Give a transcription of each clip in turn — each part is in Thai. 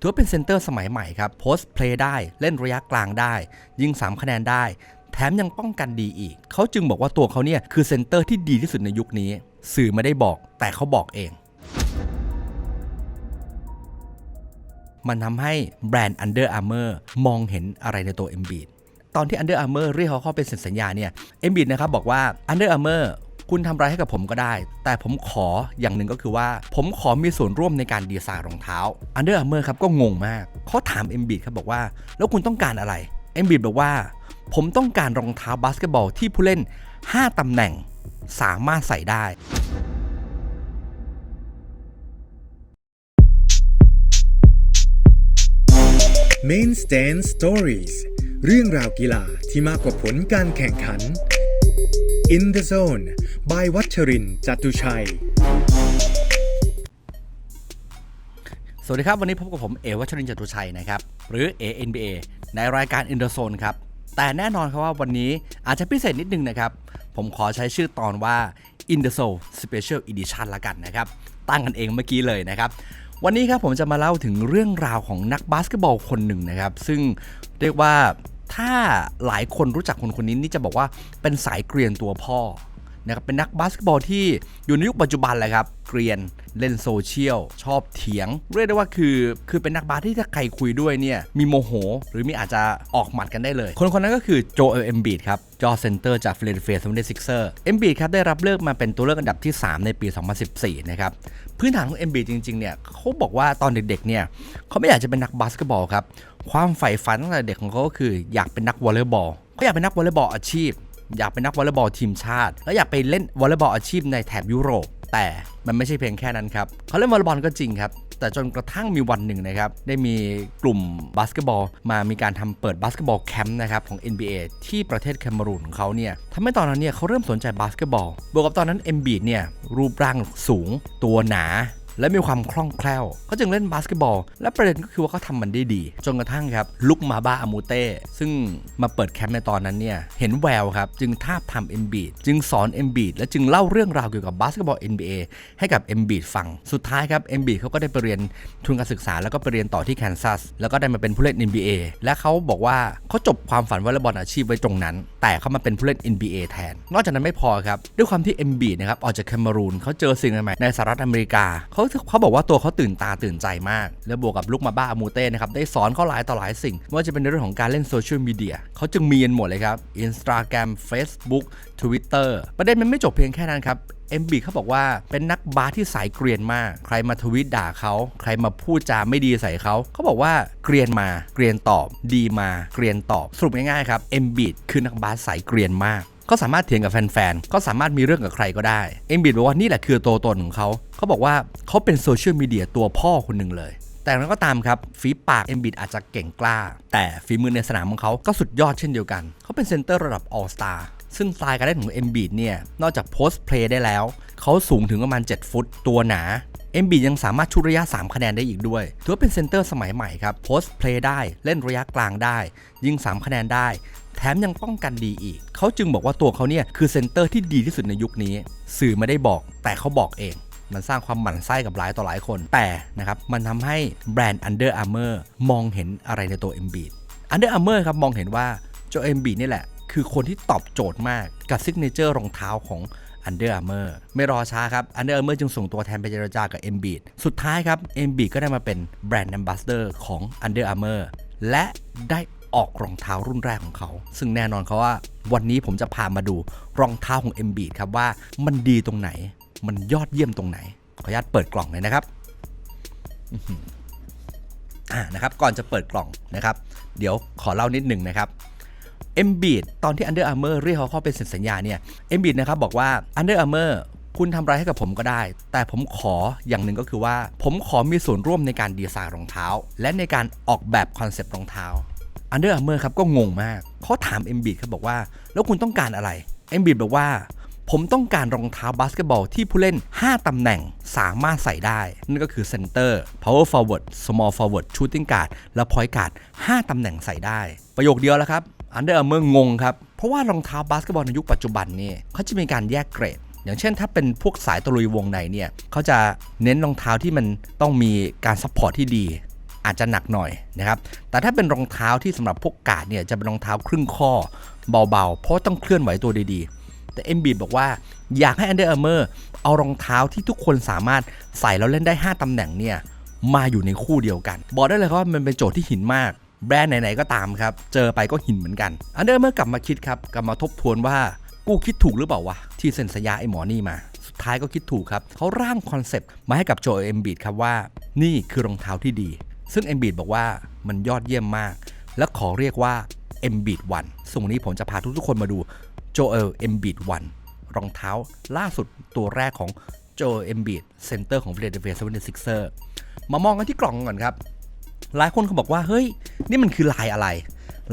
ถือว่าเป็นเซนเตอร์สมัยใหม่ครับโพสต์เพลย์ได้เล่นระยะกลางได้ ยิง 3 คะแนนได้ แถมยังป้องกันดีอีก เขาจึงบอกว่าตัวเขาเนี่ยคือเซนเตอร์ที่ดีที่สุดในยุคนี้ สื่อไม่ได้บอกแต่เขาบอกเอง มันทำให้แบรนด์ Under Armour มองเห็นอะไรในตัว Embiid ตอนที่ Under Armour เรียกเขาเข้าเป็นเซ็นสัญญาเนี่ย Embiid นะครับบอกว่า Under Armour คุณทำอะไรให้กับผมก็ได้ แต่ผมขออย่างหนึ่งก็คือว่า ผมขอมีส่วนร่วมในการดีไซน์รองเท้า Under Armour ครับก็งงมากเขาถาม Embiid ครับบอกว่า แล้วคุณต้องการอะไร Embiid บอกว่า ผมต้องการรองเท้าบาสเกตบอลที่ผู้เล่น 5ตำแหน่งสามารถใส่ได้ Main Stand Stories เรื่องราวกีฬาที่มากกว่าผลการแข่งขัน In the Zone by วัชรินทร์จตุชัย สวัสดีครับ วันนี้พบกับผมเอวัชรินทร์จตุชัยนะครับ หรือ ANBA ในรายการ In the Zone ครับ แต่แน่นอนครับว่าวันนี้อาจจะพิเศษนิดนึงนะครับ ผมขอใช้ชื่อตอนว่า In the Zone Special Edition ละกันนะครับ ตั้งกันเองเมื่อกี้เลยนะครับวันนี้ครับผมจะมาเล่าถึงเรื่องราวของนักบาสเกตบอลคนหนึ่งนะครับ ซึ่งเรียกว่า ถ้าหลายคนรู้จักคนคนนี้นี่จะบอกว่าเป็นสายเกรียนตัวพ่อ นะครับเป็นนักบาสเกตบอลที่อยู่ในยุคปัจจุบันแหละครับเกรียนเล่นโซเชียล ชอบเถียง เรียกได้ว่าคือ คือเป็นนักบาสที่ถ้าใครคุยด้วยเนี่ยมีโมโห หรือมีอาจจะออกหมัดกันได้เลย คนคนนั้นก็คือโจเอลเอมบีดครับจอเซนเตอร์จากฟิลาเดลเฟียซัมเดซิกเซอร์เอมบีดครับได้รับเลือกมาเป็นตัวเลือกอันดับที่ 3 ในปี 2014 นะครับ พื้นฐานของเอมบีดจริงๆเนี่ยเขาบอกว่าตอนเด็กๆเนี่ยเขาไม่อยากจะเป็นนักบาสเกตบอลครับความใฝ่ฝันตั้งแต่เด็กของเขาก็คืออยากเป็นนักวอลเลย์บอลเขาอยากเป็นนักวอลเลย์บอลอาชีพ อยากเป็นนักวอลเลย์บอลทีมชาติ แล้วอยากไปเล่นวอลเลย์บอลอาชีพในแถบยุโรป แต่มันไม่ใช่เพียงแค่นั้นครับเขาเล่นวอลเลย์บอลก็จริงครับแต่จนกระทั่งมีวันหนึ่งนะครับ ได้มีกลุ่มบาสเกตบอล มามีการทำเปิดบาสเกตบอลแคมป์นะครับของ NBA ที่ประเทศแคมรูนของเขาเนี่ยทำให้ตอนนั้นเนี่ยเขาเริ่มสนใจบาสเกตบอล บวกกับตอนนั้นเอ็มบีดเนี่ยรูปร่างสูงตัวหนา และมีความคล่องแคล่วเขาจึงเล่นบาสเกตบอล และประเด็นก็คือว่าเขาทำมันได้ดี จนกระทั่งครับลุกมาบ้าอามูเต้ซึ่งมาเปิดแคมป์ในตอนนั้นเนี่ยเห็นแววครับจึงทาบทำเอ็มบีดจึงสอนเอ็มบีดและจึงเล่าเรื่องราวเกี่ยวกับบาสเกตบอล NBA ให้กับเอ็มบีดฟัง สุดท้ายครับเอ็มบีดเขาก็ได้ไปเรียนทุนการศึกษาแล้วก็ไปเรียนต่อที่แคนซัสแล้วก็ได้มาเป็นผู้เล่น NBA และเขาบอกว่าเขาจบความฝันวอลเลย์บอลอาชีพไว้ตรงนั้น แต่เขามาเป็นผู้เล่น NBA แทน นอกจากนั้นไม่พอครับด้วยความที่เอ็มบีนะครับออกจากแคเมรูนเขาเจอสิ่งใหม่ในสหรัฐอเมริกาเขาเขาบอกว่าตัวเขาตื่นตาตื่นใจมาก แล้วบวกกับลุกมาบ้าอามูเต้นะครับได้สอนเขาหลายต่อหลายสิ่งไม่ว่าจะเป็นในเรื่องของการเล่นโซเชียลมีเดียเขาจึงมีกันหมดเลยครับ Instagram Facebook Twitter ประเด็นมันไม่จบเพียงแค่นั้นครับเอ็มบีเขาบอกว่าเป็นนักบาสที่สายเกรียนมาก ใครมาทวิตด่าเขาใครมาพูดจาไม่ดีใส่เขาเขาบอกว่าเกรียนมาเกรียนตอบ ดีมาเกรียนตอบสรุปง่ายๆครับเอ็มบีคือนักบาสสายเกรียนมาก ก็สามารถเถียงกับแฟนๆ ก็สามารถมีเรื่องกับใครก็ได้ เอ็มบิดบอกว่านี่แหละคือตัวตนของเขา เขาบอกว่าเขาเป็นโซเชียลมีเดียตัวพ่อคนหนึ่งเลย แต่นั้นก็ตามครับฝีปากเอ็มบิดอาจจะเก่งกล้า แต่ฝีมือในสนามของเขาก็สุดยอดเช่นเดียวกัน เขาเป็นเซนเตอร์ระดับออลสตาร์ซึ่งสไตล์การเล่นของเอ็มบิดเนี่ย นอกจากโพสต์เพลย์ได้แล้ว เขาสูงถึงประมาณ 7 ฟุตตัวหนาเอ็มบียังสามารถชุดระยะ 3 คะแนนได้อีกด้วย ถือว่าเป็นเซนเตอร์สมัยใหม่ครับ โพสต์เพลย์ได้ เล่นระยะกลางได้ ยิง 3 คะแนนได้ แถมยังป้องกันดีอีก เขาจึงบอกว่าตัวเขาเนี่ยคือเซนเตอร์ที่ดีที่สุดในยุคนี้ สื่อไม่ได้บอก แต่เขาบอกเอง มันสร้างความหมั่นไส้กับหลายต่อหลายคน แต่นะครับมันทำให้แบรนด์ Under Armour มองเห็นอะไรในตัว m b บ Under Armour ครับมองเห็นว่าเจ้า m b นี่แหละ คือคนที่ตอบโจทย์มากกับซิกเนเจอร์รองเท้าของ Under Armour ไม่รอช้าครับ Under Armour จึงส่งตัวแทนไปเจรจากับ m b บสุดท้ายครับ m b บก็ได้มาเป็นแบรนด์ Ambassador ของ Under Armour และได้ ออกรองเท้ารุ่นแรกของเขา ซึ่งแน่นอนเขาว่าวันนี้ผมจะพามาดูรองเท้าของ m b บครับว่ามันดีตรงไหน มันยอดเยี่ยมตรงไหน ขออนุญาตเปิดกล่องเลยนะครับอ่านะครับ ก่อนจะเปิดกล่องนะครับ เดี๋ยวขอเล่านิดหนึ่งนะครับเอ็มบีดตอนที่ Under Armour เรียกเขาเข้าเป็นเซ็นสัญญาเนี่ยเอ็มบีดนะครับบอกว่า Under Armour คุณทำอะไรให้กับผมก็ได้ แต่ผมขออย่างหนึ่งก็คือว่า ผมขอมีส่วนร่วมในการดีไซน์รองเท้า และในการออกแบบคอนเซปต์รองเท้า Under Armour ครับก็งงมากเขาถาม m b บ t เขาบบอกว่า แล้วคุณต้องการอะไร m b บ t บอกว่า ผมต้องการรองเท้าบาสเกตบอลที่ผู้เล่น 5 ตำแหน่งสามารถใส่ได้ นั่นก็คือเซนเตอร์ power forward small forward shooting guard และ point guard 5ตำแหน่งใส่ได้ ประโยคเดียวแล้วครับ Under Armour งงครับ เพราะว่ารองเท้าบาสเกตบอลในยุคปัจจุบันนี่เขาจะมีการแยกเกรด อย่างเช่นถ้าเป็นพวกสายตะลุยวงในเนี่ยเขาจะเน้นรองเท้าที่มันต้องมีการซัพพอร์ตที่ดี อาจจะหนักหน่อยนะครับ แต่ถ้าเป็นรองเท้าที่สำหรับพวกกาดเนี่ยจะเป็นรองเท้าครึ่งข้อเบาๆ เพราะต้องเคลื่อนไหวตัวดีๆ แต่ m b บอกว่าอยากให้ Under Armour เอารองเท้าที่ทุกคนสามารถใส่แล้วเล่นได้ 5ตำแหน่งเนี่ยมาอยู่ในคู่เดียวกัน บอกได้เลยครับว่ามันเป็นโจทย์ที่หินมาก แบรนด์ไหนๆก็ตามครับ เจอไปก็หินเหมือนกัน Under Armour กลับมาคิดครับ กลับมาทบทวนว่ากูคิดถูกหรือเปล่าวะ ที่เซ็นสัญญาไอ้หมอนี่มา สุดท้ายก็คิดถูกครับ เขาร่างคอนเซปต์มาให้กับโจเอ็มบีดครับว่า นี่คือรองเท้าที่ดี ซึ่งเอมบีดบอกว่ามันยอดเยี่ยมมาก และขอเรียกว่า e m b i d 1ส่วนวันนี้ผมจะพาทุกๆคนมาดู Joel e m b i d 1รองเท้าล่าสุดตัวแรกของ Joel e m b i d เซนเตอร์ของ Philadelphia 76er มามองกันที่กล่องก่อนครับ หลายคนเขาบอกว่า เฮ้ย นี่มันคือลายอะไร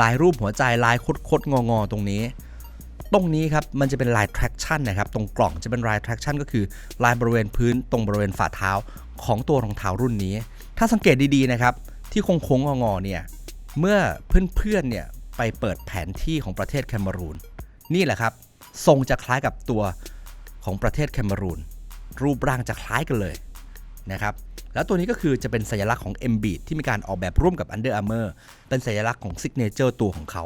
ลายรูปหัวใจลายคดๆ งอๆ ตรงนี้ ตรงนี้ครับ มันจะเป็นลาย traction นะครับ ตรงกล่องจะเป็นลาย traction ก็คือลายบริเวณพื้นตรงบริเวณฝ่าเท้าของตัวรองเท้ารุ่นนี้ ถ้าสังเกตดีๆนะครับ ที่คงๆงอเนี่ย เมื่อเพื่อนๆเนี่ยไปเปิดแผนที่ของประเทศแคนารูนนี่แหละครับ ทรงจะคล้ายกับตัวของประเทศแคนารูนรูปร่างจะคล้ายกันเลยนะครับแล้วตัวนี้ก็คือจะเป็นสัญลักษณ์ของ m b บีที่มีการออกแบบร่วมกับ Under Armour เป็นสัญลักษณ์ของซิกเนเจอร์ตัวของเขา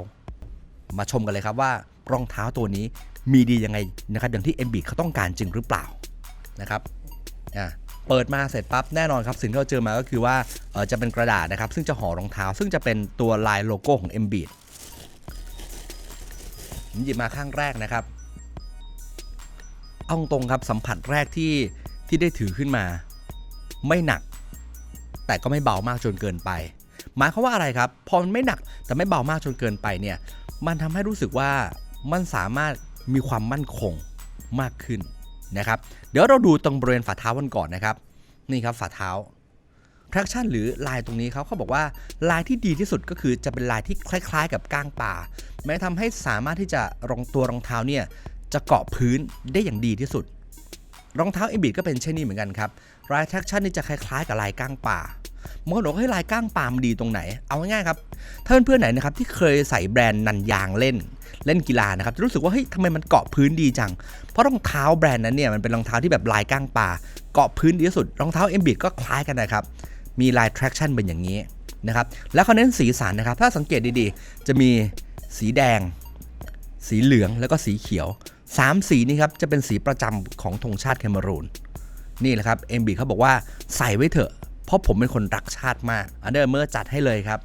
มาชมกันเลยครับว่ารองเท้าตัวนี้มีดียังไงนะครับอย่างที่ m b บีเขาต้องการจริงหรือเปล่านะครับอะ เปิดมาเสร็จปั๊บแน่นอนครับสิ่งที่เราเจอมาก็คือว่าจะเป็นกระดาษนะครับ ซึ่งจะห่อรองเท้า ซึ่งจะเป็นตัวลายโลโก้ของ m b บีผมหยิบมาข้างแรกนะครับเอาตรงครับสัมผัสแรกที่ที่ได้ถือขึ้นมา ไม่หนัก แต่ก็ไม่เบามากจนเกินไป หมายความว่าอะไรครับ พอมันไม่หนักแต่ไม่เบามากจนเกินไปเนี่ยมันทำให้รู้สึกว่ามันสามารถมีความมั่นคงมากขึ้น นะครับ เดี๋ยวเราดูตรงบริเวณฝ่าเท้ากันก่อนนะครับ นี่ครับฝ่าเท้า traction หรือลายตรงนี้เขาเขาบอกว่าลายที่ดีที่สุดก็คือจะเป็นลายที่คล้าย ๆ กับก้างป่า แม้ทำให้สามารถที่จะรองตัวรองเท้าเนี่ยจะเกาะพื้นได้อย่างดีที่สุด รองเท้า e m b i t ก็เป็นเช่นนี้เหมือนกันครับลาย traction นี่จะคล้ายๆ กับลายก้างป่าบางคนบอกให้ลายก้างป่ามันดีตรงไหน เอาง่ายๆครับ ถ้าเพื่อนๆไหนนะครับที่เคยใส่แบรนด์นันยางเล่น เล่นกีฬานะครับจะรู้สึกว่าเฮ้ยทำไมมันเกาะพื้นดีจัง เพราะรองเท้าแบรนด์นั้นเนี่ยมันเป็นรองเท้าที่แบบลายก้างป่า เกาะพื้นดีที่สุด รองเท้า e m b i t ก็คล้ายกันนะครับ มีลาย traction เป็นอย่างนี้นะครับ แล้วเขาเน้นสีสันนะครับ ถ้าสังเกตดีๆ จะมีสีแดง สีเหลืองแล้วก็สีเขียว 3 สีนี้ครับจะเป็นสีประจำของธงชาติแคนารูนนี่แหละครับเอ็มบีเขาบอกว่าใส่ไว้เถอะ เพราะผมเป็นคนรักชาติมากอันเดอร์เมอร์จัดให้เลยครับ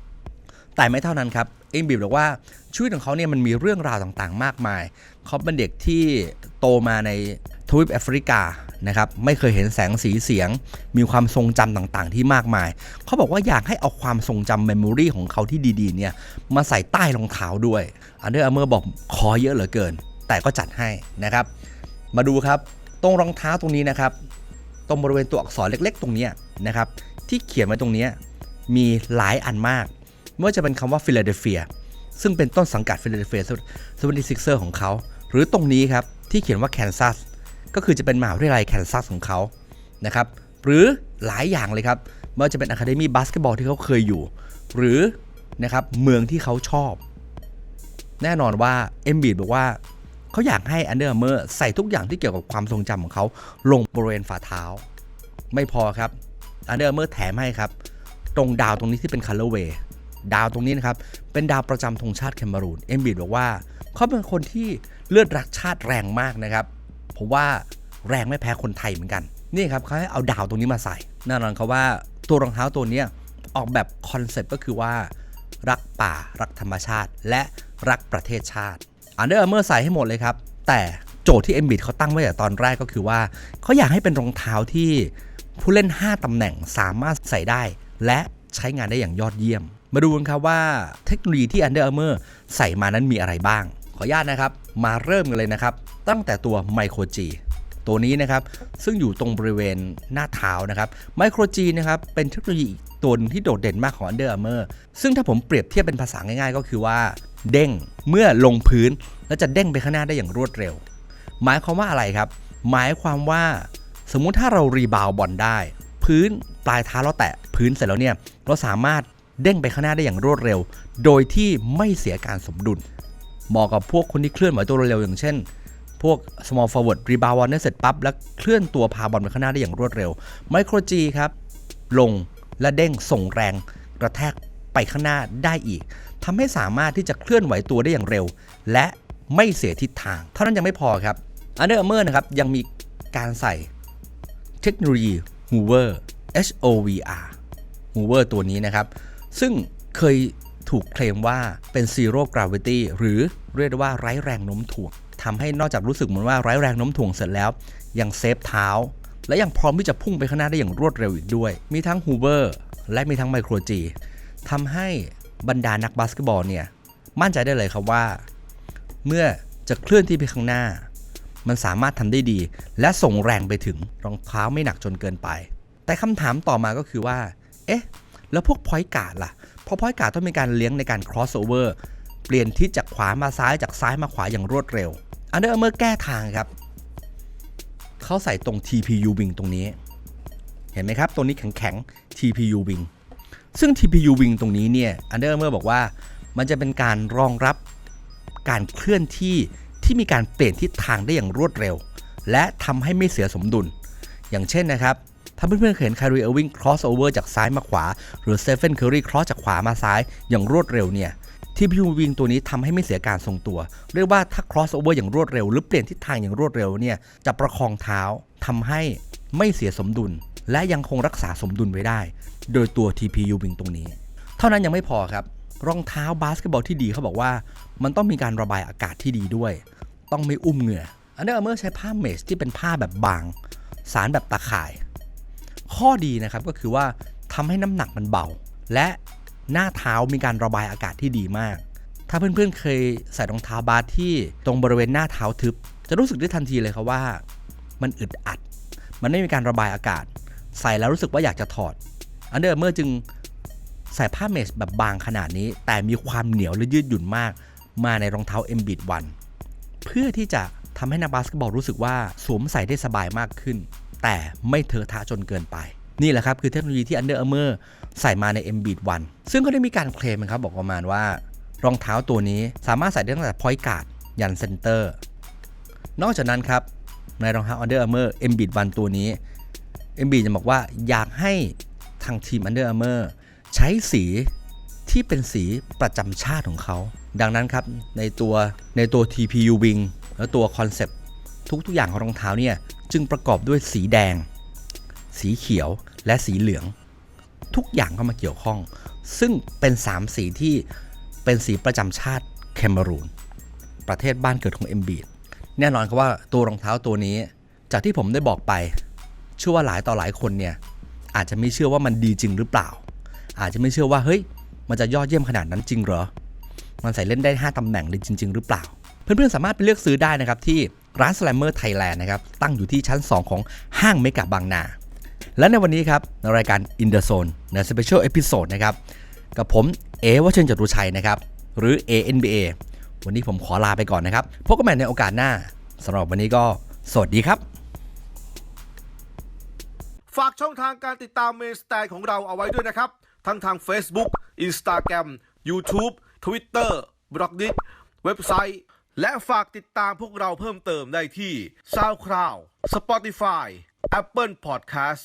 แต่ไม่เท่านั้นครับเอ็มบีบอกว่าชีวิตของเขาเนี่ยมันมีเรื่องราวต่างๆ มากมายเขาเป็นเด็กที่โตมาในทวีปแอฟริกานะครับไม่เคยเห็นแสงสีเสียง มีความทรงจำต่างๆ ที่มากมาย เขาบอกว่าอยากให้เอาความทรงจำเมมโมรีของเขาที่ดีๆเนี่ยมาใส่ใต้รองเท้าด้วยอันเดอร์เมอร์บอกขอเยอะเหลือเกิน แต่ก็จัดให้นะครับ มาดูครับตรงรองเท้าตรงนี้นะครับ ตรงบริเวณตัวอักษรเล็ก ๆ ตรงนี้นะครับ ที่เขียนไว้ตรงนี้มีหลายอันมากไม่ว่าจะเป็นคำว่าฟิลาเดลเฟียซึ่งเป็นต้นสังกัดฟิลาเดลเฟียซเวนตี้ซิกเซอร์ของเขา หรือตรงนี้ครับ ที่เขียนว่าแคนซัสก็คือจะเป็นมหาวิทยาลัยแคนซัสของเขานะครับ หรือหลายอย่างเลยครับไม่ว่าจะเป็นอะคาเดมี่บาสเกตบอลที่เขาเคยอยู่ หรือนะครับเมืองที่เขาชอบ แน่นอนว่าเอ็มบีดบอกว่า เขาอยากให้ Under Armour ใส่ทุกอย่างที่เกี่ยวกับความทรงจำของเขาลงบริเวณฝ่าเท้า ไม่พอครับ Under Armour แถมให้ครับ ตรงดาวตรงนี้ที่เป็น Colorway ดาวตรงนี้นะครับ เป็นดาวประจำธงชาติแคนารูนเอ็มบีดบอกว่าเขาเป็นคนที่เลือดรักชาติแรงมากนะครับผมว่าแรงไม่แพ้คนไทยเหมือนกัน นี่ครับเขาให้เอาดาวตรงนี้มาใส่แน่นอนเขาว่าตัวรองเท้าตัวนี้ออกแบบคอนเซ็ปต์ก็คือว่า รักป่ารักธรรมชาติ และรักประเทศชาติ อันเดอร์เมอร์ใส่ให้หมดเลยครับ แต่โจทย์ที่เอ็มบิดเขาตั้งไว้แต่ตอนแรกก็คือว่าเขาอยากให้เป็นรองเท้าที่ผู้เล่น 5 ตำแหน่งสามารถใส่ได้ และใช้งานได้อย่างยอดเยี่ยม มาดูกันครับว่าเทคโนโลยีที่ Under Armour ใส่มานั้นมีอะไรบ้าง ขออนุญาตนะครับ มาเริ่มกันเลยนะครับ ตั้งแต่ตัว Micro G ตัวนี้นะครับ ซึ่งอยู่ตรงบริเวณหน้าเท้านะครับไมโครจีนะครับเป็นเทคโนโลยีตัวที่โดดเด่นมากของ Under Armour ซึ่งถ้าผมเปรียบเทียบเป็นภาษาง่ายๆ ก็คือว่า เด้งเมื่อลงพื้น แล้วจะเด้งไปข้างหน้าได้อย่างรวดเร็ว หมายความว่าอะไรครับ หมายความว่าสมมุติถ้าเรารีบาวบอลได้ พื้นปลายเท้าเราแตะพื้นเสร็จแล้วเนี่ยเราสามารถเด้งไปข้างหน้าได้อย่างรวดเร็ว โดยที่ไม่เสียการสมดุลเหมาะกับพวกคนที่เคลื่อนไหวตัวเร็วอย่างเช่น พวก small forward rebound บอลได้เสร็จปั๊บแล้วเคลื่อนตัวพาบอลไปข้างหน้าได้อย่างรวดเร็วไมโครจีครับ ลงและเด้งส่งแรงกระแทก ไปข้างหน้าได้อีกทำให้สามารถที่จะเคลื่อนไหวตัวได้อย่างเร็ว และไม่เสียทิศทาง เท่านั้นยังไม่พอครับ Under Armour นะครับยังมีการใส่เทคโนโลยี Hoover H O V R Hoover ตัวนี้นะครับ ซึ่งเคยถูกเคลมว่าเป็น Zero Gravity หรือเรียกว่าไร้แรงโน้มถ่วงทำให้นอกจากรู้สึกเหมือนว่าไร้แรงโน้มถ่วงเสร็จแล้ว ยังเซฟเท้า และยังพร้อมที่จะพุ่งไปข้างหน้าได้อย่างรวดเร็วอีกด้วย มีทั้ง Hoover และมีทั้ง Micro G ทำให้บรรดานักบาสเกตบอลเนี่ยมั่นใจได้เลยครับว่า เมื่อจะเคลื่อนที่ไปข้างหน้า มันสามารถทำได้ดี และส่งแรงไปถึงรองเท้าไม่หนักจนเกินไป แต่คำถามต่อมาก็คือว่า เอ๊ะ แล้วพวกพอยต์การ์ดล่ะ เพราะพอยต์การ์ดต้องมีการเลี้ยงในการ cross over เปลี่ยนทิศจากขวามาซ้ายจากซ้ายมาขวาอย่างรวดเร็ว Under Armour แก้ทางครับ เขาใส่ตรง TPU wing ตรงนี้ เห็นไหมครับตรงนี้แข็งๆ TPU wing ซึ่ง TPU wing ตรงนี้เนี่ย Under Armour บอกว่ามันจะเป็นการรองรับการเคลื่อนที่ที่มีการเปลี่ยนทิศทางได้อย่างรวดเร็ว และทำให้ไม่เสียสมดุล อย่างเช่นนะครับ ถ้าเพื่อนๆเคยเห็น Kyrie Irving cross over จากซ้ายมาขวา หรือ Stephen Curry cross จากขวามาซ้ายอย่างรวดเร็วเนี่ย TPU wing ตัวนี้ทำให้ไม่เสียการทรงตัว เรียกว่าถ้า cross over อย่างรวดเร็ว หรือเปลี่ยนทิศทางอย่างรวดเร็วเนี่ยจะประคองเท้าทำให้ไม่เสียสมดุล และยังคงรักษาสมดุลไว้ได้ โดยตัว TPU wing ตรงนี้ เท่านั้นยังไม่พอครับ รองเท้าบาสเกตบอลที่ดีเขาบอกว่า มันต้องมีการระบายอากาศที่ดีด้วย ต้องไม่อุ้มเหงื่อ Under Armour ใช้ผ้าเมชที่เป็นผ้าแบบบาง สารแบบตะข่าย ข้อดีนะครับก็คือว่าทำให้น้ำหนักมันเบา และหน้าเท้ามีการระบายอากาศที่ดีมาก ถ้าเพื่อนๆเคยใส่รองเท้าบาสที่ตรงบริเวณหน้าเท้าทึบ จะรู้สึกได้ทันทีเลยครับว่า มันอึดอัด มันไม่มีการระบายอากาศ ใส่แล้วรู้สึกว่าอยากจะถอด Under Armour จึงใส่ผ้าเมชแบบบางขนาดนี้ แต่มีความเหนียวและยืดหยุ่นมาก มาในรองเท้า m b i t 1เพื่อที่จะทำให้นักบาสเกตบอลรู้สึกว่าสวมใส่ได้สบายมากขึ้น แต่ไม่เทอะทะจนเกินไป นี่แหละครับ คือเทคโนโลยีที่ Under Armour ใส่มาใน m b i t 1ซึ่งก็ได้มีการเคลมนะครับบอกประมาณว่า รองเท้าตัวนี้สามารถใส่ได้ตั้งแต่ point guard ยันเซนเตอร์นอกจากนั้นครับในรองเท้า Under Armour m b i t 1ตัวนี้ m b i t จะบอกว่าอยากให้ทางทีม Under Armour ใช้สีที่เป็นสีประจำชาติของเขา ดังนั้นครับ ในตัวในตัว TPU Wing และตัวคอนเซปต์ทุกๆอย่างของรองเท้าเนี่ย จึงประกอบด้วยสีแดง สีเขียวและสีเหลือง ทุกอย่างเข้ามาเกี่ยวข้อง ซึ่งเป็น 3 สีที่เป็นสีประจำชาติแคเมรูนประเทศบ้านเกิดของเอ็มบีแน่นอนครับว่าตัวรองเท้าตัวนี้ จากที่ผมได้บอกไป เชื่อว่าหลายต่อหลายคนเนี่ยอาจจะไม่เชื่อว่ามันดีจริงหรือเปล่า อาจจะไม่เชื่อว่าเฮ้ยมันจะยอดเยี่ยมขนาดนั้นจริงเหรอ มันใส่เล่นได้ 5ตำแหน่งเลยจริง ๆ หรือเปล่า เพื่อนๆสามารถไปเลือกซื้อได้นะครับที่ร้าน Slammer Thailand นะครับตั้งอยู่ที่ชั้น 2 ของห้างเมกะบางนา และในวันนี้ครับในรายการ In the Zone ใน Special Episode นะครับกับผมเอวัชเชนจตุชัยนะครับหรือ ANBA วันนี้ผมขอลาไปก่อนนะครับ พบกันใหม่ในโอกาสหน้าสำหรับวันนี้ก็สวัสดีครับ ฝากช่องทางการติดตามเมนสไตล์ของเราเอาไว้ด้วยนะครับ ทั้งทาง Facebook Instagram YouTube Twitter b l o g d i t เว็บไซต์และฝากติดตามพวกเราเพิ่มเติมได้ที่ SoundCloud Spotify Apple Podcast